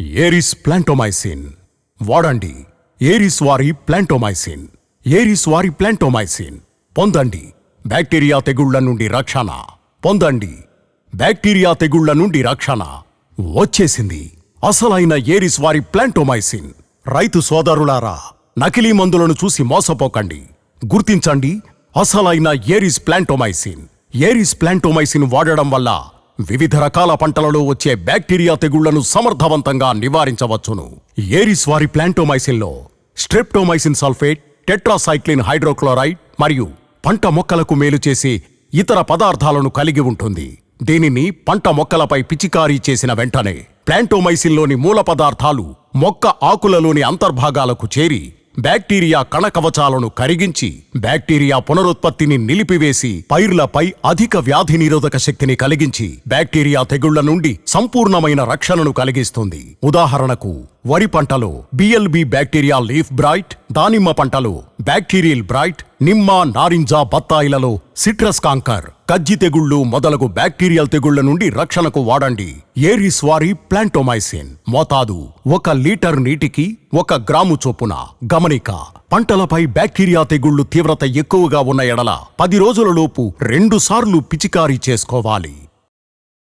Aries Plantomycin వాడండి. Aries వారి Plantomycin Aries వారి ప్లాంటోమైసిన్ పొందండి. బ్యాక్టీరియా తెగుళ్ళ నుండి రక్షణ. పొందండి. బ్యాక్టీరియా తెగుళ్ళ నుండి రక్షణ. వచ్చేసింది. అసలైన ఏరిస్ వారి ప్లాంటోమైసిన్ రైతు సోదరులారా నకిలీ మందులను చూసి మోసపోకండి. గుర్తించండి. అసలైన ఏరిస్ ప్లాంటోమైసిన్ ఏరిస్ ప్లాంటోమైసిన్ వాడడం వల్ల వివిధ రకాల పంటలలో వచ్చే బ్యాక్టీరియా తెగుళ్ళను సమర్థవంతంగా నివారించవచ్చును. ఏరిస్ వారి ప్లాంటోమైసిన్లో స్ట్రెప్టోమైసిన్ సల్ఫేట్ టెట్రాసైక్లిన్ హైడ్రోక్లోరైడ్ మరియు పంట మొక్కలకు మేలు చేసే ఇతర పదార్థాలను కలిగి ఉంటుంది. దీనిని పంట మొక్కలపై పిచికారీ చేసిన వెంటనే ప్లాంటోమైసిన్లోని మూల పదార్థాలు మొక్క ఆకులలోని అంతర్భాగాలకు చేరి బ్యాక్టీరియా కణకవచాలను కరిగించి బ్యాక్టీరియా పునరుత్పత్తిని నిలిపివేసి పైర్లపై అధిక వ్యాధి నిరోధక శక్తిని కలిగించి బ్యాక్టీరియా తెగుళ్ళ నుండి సంపూర్ణమైన రక్షణను కలిగిస్తుంది. ఉదాహరణకు వరి పంటలో బిఎల్బి బ్యాక్టీరియా లీఫ్ బ్రైట్ దానిమ్మ పంటలో బ్యాక్టీరియల్ బ్రైట్ నిమ్మ నారింజ బత్తాయిలలో సిట్రస్ కాంకర్ కజ్జి తెగుళ్ళు మొదలగు బ్యాక్టీరియల్ తెగుళ్ళ నుండి రక్షణకు వాడండి. ఏరిస్ వారి ప్లాంటోమైసిన్ మోతాదు ఒక లీటర్ నీటికి ఒక గ్రాము చొప్పున. గమనిక పంటలపై బ్యాక్టీరియా తెగుళ్ళు తీవ్రత ఎక్కువగా ఉన్న ఎడల పది రోజులలోపు రెండుసార్లు పిచికారీ చేసుకోవాలి.